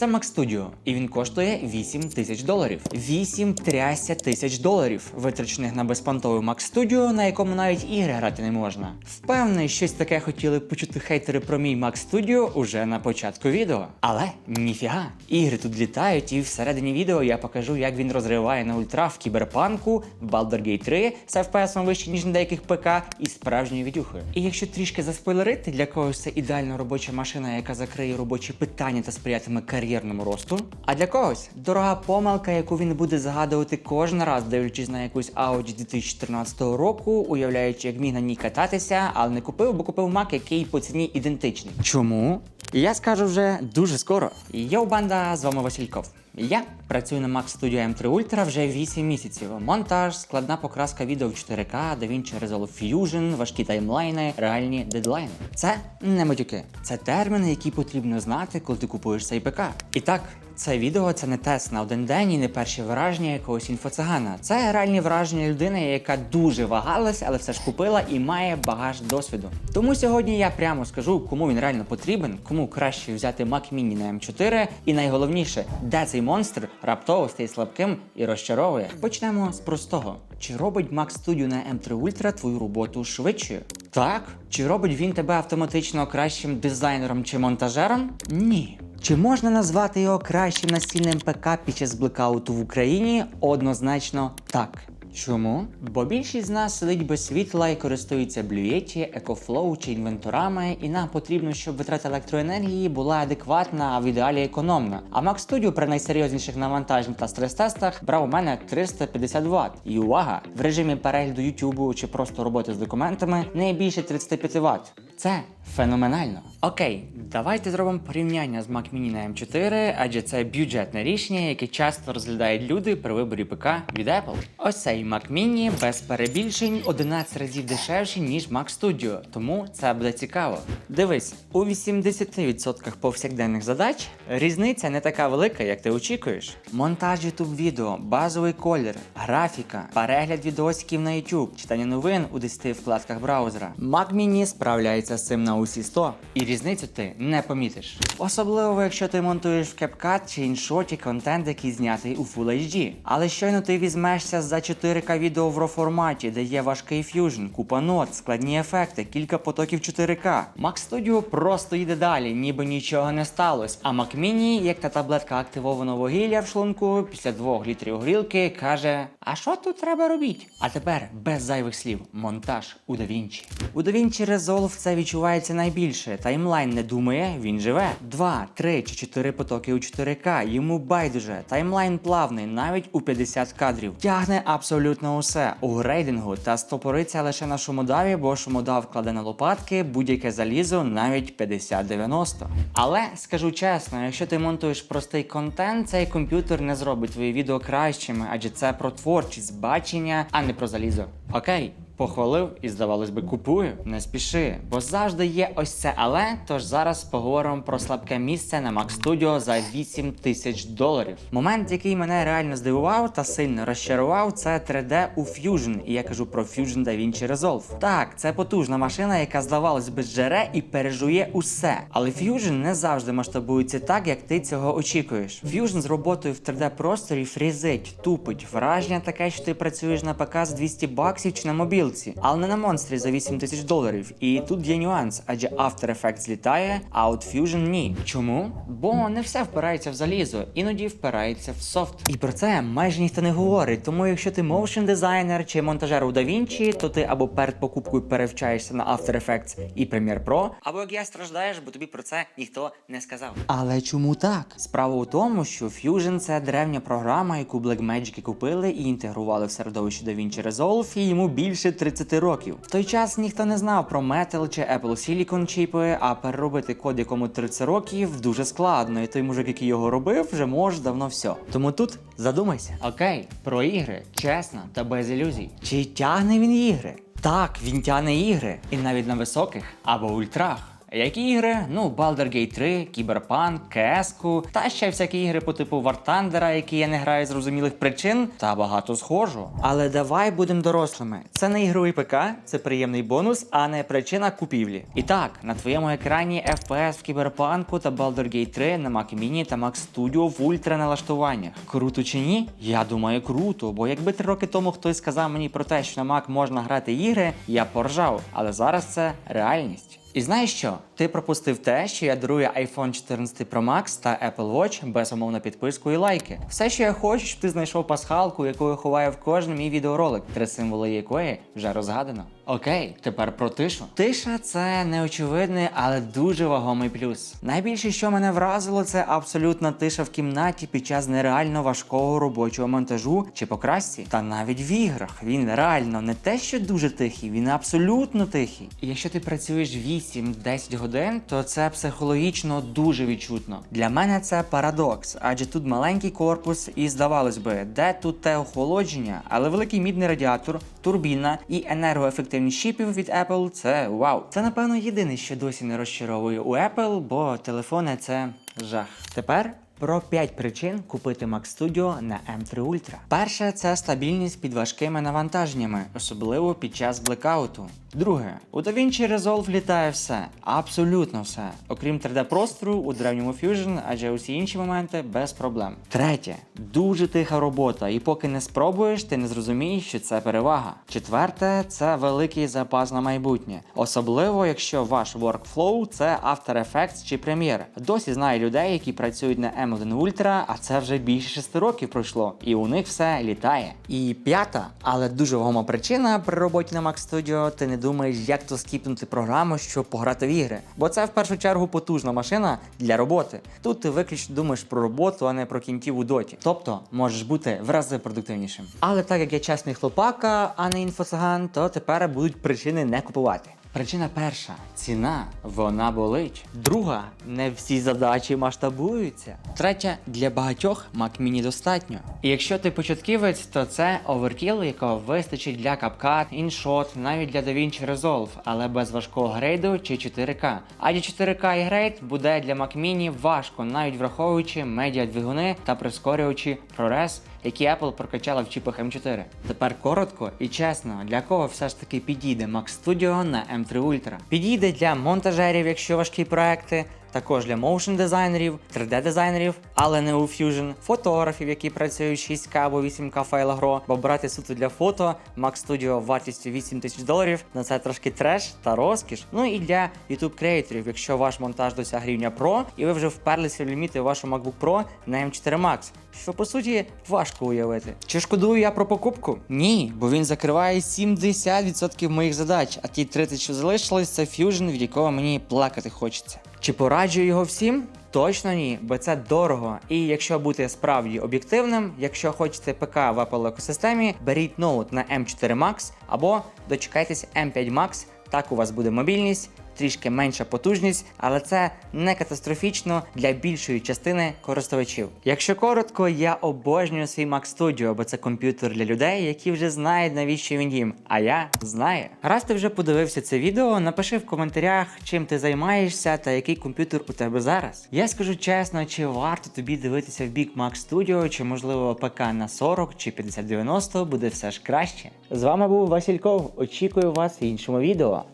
Це Mac Studio, і він коштує 8 тисяч доларів. 8 тряся тисяч доларів, витрачених на безпонтовий Mac Studio, на якому навіть ігри грати не можна. Впевнений, щось таке хотіли почути хейтери про мій Mac Studio уже на початку відео. Але ніфіга, ігри тут літають, і всередині відео я покажу, як він розриває на ультра в кіберпанку, Baldur's Gate 3 з FPS вище, ніж на деяких ПК, і справжньою відюхою. І якщо трішки заспойлерити, для когось це ідеальна робоча машина, яка закриє робочі питання та сприятиме кар'єрному росту. А для когось дорога помилка, яку він буде згадувати кожен раз, дивлячись на якусь Audi 2014 року, уявляючи, як міг на ній кататися, але не купив, бо купив Mac, який по ціні ідентичний. Чому? Я скажу вже дуже скоро. Йоу, банда, з вами Васильков. Я працюю на Mac Studio M3 Ultra вже 8 місяців. Монтаж, складна покраска відео в 4К, DaVinci Resolve Fusion, важкі таймлайни, реальні дедлайни. Це не матюки. Це терміни, які потрібно знати, коли ти купуєш цей ПК. І так, це відео це не тест на один день і не перші враження якогось інфоцигана. Це реальні враження людини, яка дуже вагалась, але все ж купила і має багаж досвіду. Тому сьогодні я прямо скажу, кому він реально потрібен, кому краще взяти Mac Mini на M4, і найголовніше, де цей монстр раптово стає слабким і розчаровує. Почнемо з простого: чи робить Mac Studio на M3 Ultra твою роботу швидшою? Так. Чи робить він тебе автоматично кращим дизайнером чи монтажером? Ні. Чи можна назвати його кращим настільним ПК під час блекауту в Україні? Однозначно так. Чому? Бо більшість з нас сидить без світла і користується Blue EcoFlow чи інвенторами, і нам потрібно, щоб витрата електроенергії була адекватна, а в ідеалі економна. А Mac Studio при найсерйозніших навантажень та стрес-тестах брав у мене 350 Вт. І увага! В режимі перегляду YouTube чи просто роботи з документами не більше 35 Вт. Це феноменально. Окей, давайте зробимо порівняння з Mac Mini на M4, адже це бюджетне рішення, яке часто розглядають люди при виборі ПК від Apple. Ось цей Mac Mini без перебільшень 11 разів дешевший, ніж Mac Studio, тому це буде цікаво. Дивись, у 80% повсякденних задач різниця не така велика, як ти очікуєш. Монтаж YouTube відео, базовий колір, графіка, перегляд відосиків на YouTube, читання новин у 10 вкладках браузера. Mac Mini справляється з цим на усі 100, і різницю ти не помітиш. Особливо, якщо ти монтуєш в CapCut чи іншоті контент, який знятий у Full HD. Але щойно ти візьмешся за 4К відео в RAW форматі, де є важкий фьюжн, купа нот, складні ефекти, кілька потоків 4К. Mac Studio просто йде далі, ніби нічого не сталося. А Mac Mini, як та таблетка активованого вугілля в шлунку, після двох літрів горілки, каже: А що тут треба робити? А тепер без зайвих слів, монтаж у DaVinci. У DaVinci Resolve це відчувається найбільше. Таймлайн не думає, він живе. Два, три чи чотири потоки у 4К. Йому байдуже. Таймлайн плавний, навіть у 50 кадрів. Тягне абсолютно усе у грейдингу та стопориться лише на шумодаві, бо шумодав кладе на лопатки будь-яке залізо, навіть 50-90. Але скажу чесно, якщо ти монтуєш простий контент, цей комп'ютер не зробить твої відео кращими, адже це про творчість, бачення, а не про залізо. Окей. Похвалив і, здавалось би, купую. Не спіши, бо завжди є ось це але. Тож зараз поговоримо про слабке місце на Mac Studio за 8 тисяч доларів. Момент, який мене реально здивував та сильно розчарував, це 3D у Fusion. І я кажу про Fusion DaVinci Resolve. Так, це потужна машина, яка здавалось би жере і пережує усе. Але Fusion не завжди масштабується так, як ти цього очікуєш. Fusion з роботою в 3D просторі фрізить, тупить. Враження таке, що ти працюєш на ПК з 200 баксів чи на мобілці, але не на монстрі за 8 тисяч доларів. І тут є нюанс, адже After Effects злітає, а от Fusion ні. Чому? Бо не все впирається в залізо, іноді впирається в софт. І про це майже ніхто не говорить. Тому якщо ти моушн дизайнер чи монтажер у DaVinci, то ти або перед покупкою перевчаєшся на After Effects і Premiere Pro, або як я страждаєш, бо тобі про це ніхто не сказав. Але чому так? Справа у тому, що Fusion це древня програма, яку Blackmagic купили і інтегрували в середовище DaVinci Resolve, і йому більше 30 років. В той час ніхто не знав про Metal чи Apple Silicon чіпи, а переробити код, якому 30 років, дуже складно, і той мужик, який його робив, вже може давно все. Тому тут задумайся. Окей, про ігри, чесно та без ілюзій. Чи тягне він ігри? Так, він тягне ігри, і навіть на високих або ультрах. Які ігри? Ну, Baldur's Gate 3, Cyberpunk, CS, та ще всякі ігри по типу War Thunder, які я не граю з зрозумілих причин, та багато схожого. Але давай будемо дорослими. Це не ігровий ПК, це приємний бонус, а не причина купівлі. І так, на твоєму екрані FPS в Cyberpunk та Baldur's Gate 3 на Mac Mini та Mac Studio в ультра налаштуваннях. Круто чи ні? Я думаю, круто, бо якби три роки тому хтось сказав мені про те, що на Mac можна грати ігри, я поржав. Але зараз це реальність. І знаєш що? Ти пропустив те, що я дарую iPhone 14 Pro Max та Apple Watch без умов на підписку і лайки. Все, що я хочу, щоб ти знайшов пасхалку, яку я ховаю в кожен мій відеоролик, три символи якої вже розгадано. Окей, тепер про тишу. Тиша це неочевидний, але дуже вагомий плюс. Найбільше, що мене вразило, це абсолютна тиша в кімнаті під час нереально важкого робочого монтажу чи покрасці. Та навіть в іграх він реально не те, що дуже тихий, він абсолютно тихий. Якщо ти працюєш 8-10 годин, то це психологічно дуже відчутно. Для мене це парадокс, адже тут маленький корпус, і здавалось би, де тут те охолодження, але великий мідний радіатор, турбіна і енергоефективність чіпів від Apple це вау. Це напевно єдине, що досі не розчаровує у Apple, бо телефони це жах. Тепер. Про 5 причин купити Mac Studio на M3 Ultra. Перше це стабільність під важкими навантаженнями, особливо під час блекауту. Друге, у DaVinci Resolve літає все, абсолютно все, окрім 3D-простору у древньому Fusion, адже усі інші моменти без проблем. Третє, дуже тиха робота, і поки не спробуєш, ти не зрозумієш, що це перевага. Четверте, це великий запас на майбутнє, особливо якщо ваш workflow це After Effects чи Premiere. Досі знаю людей, які працюють на M1 Ultra, а це вже більше 6 років пройшло, і у них все літає. І п'ята, але дуже вагома причина при роботі на Mac Studio, ти не думаєш, як то скіпнути програму, щоб пограти в ігри. Бо це в першу чергу потужна машина для роботи. Тут ти виключно думаєш про роботу, а не про кінтів у доті. Тобто можеш бути в рази продуктивнішим. Але так як я чесний хлопака, а не інфоциган, то тепер будуть причини не купувати. Причина перша ціна, вона болить. Друга не всі задачі масштабуються. Третя для багатьох Mac Mini достатньо. І якщо ти початківець, то це оверкіл, якого вистачить для CapCut, InShot, навіть для DaVinci Resolve, але без важкого грейду чи 4К. Адже 4К і грейд буде для Mac Mini важко, навіть враховуючи медіа двигуни та прискорюючи ProRes, які Apple прокачала в чіпах M4. Тепер коротко і чесно, для кого все ж таки підійде Mac Studio на M3 Ultra? Підійде для монтажерів, якщо важкі проекти. Також для моушн дизайнерів, 3D дизайнерів, але не у Fusion, фотографів, які працюють 6К або 8К файла гро, бо брати суто для фото Mac Studio вартістю 8 тисяч доларів, на це трошки треш та розкіш. Ну і для YouTube креаторів, якщо ваш монтаж досяг рівня Pro, і ви вже вперлися в ліміти вашого MacBook Pro на M4 Max. Що по суті важко уявити. Чи шкодую я про покупку? Ні, бо він закриває 70% моїх задач, а ті 30, що залишились, це Fusion, від якого мені плакати хочеться. Чи пораджую його всім? Точно ні, бо це дорого. І якщо бути справді об'єктивним, якщо хочете ПК в Apple екосистемі, беріть ноут на M4 Max або дочекайтесь M5 Max, так у вас буде мобільність. Трішки менша потужність, але це не катастрофічно для більшої частини користувачів. Якщо коротко, я обожнюю свій Mac Studio, бо це комп'ютер для людей, які вже знають навіщо він їм. А я знаю. Раз ти вже подивився це відео, напиши в коментарях, чим ти займаєшся та який комп'ютер у тебе зараз. Я скажу чесно, чи варто тобі дивитися в бік Mac Studio, чи можливо ПК на 40 чи 5090 буде все ж краще. З вами був Васильков. Очікую вас в іншому відео.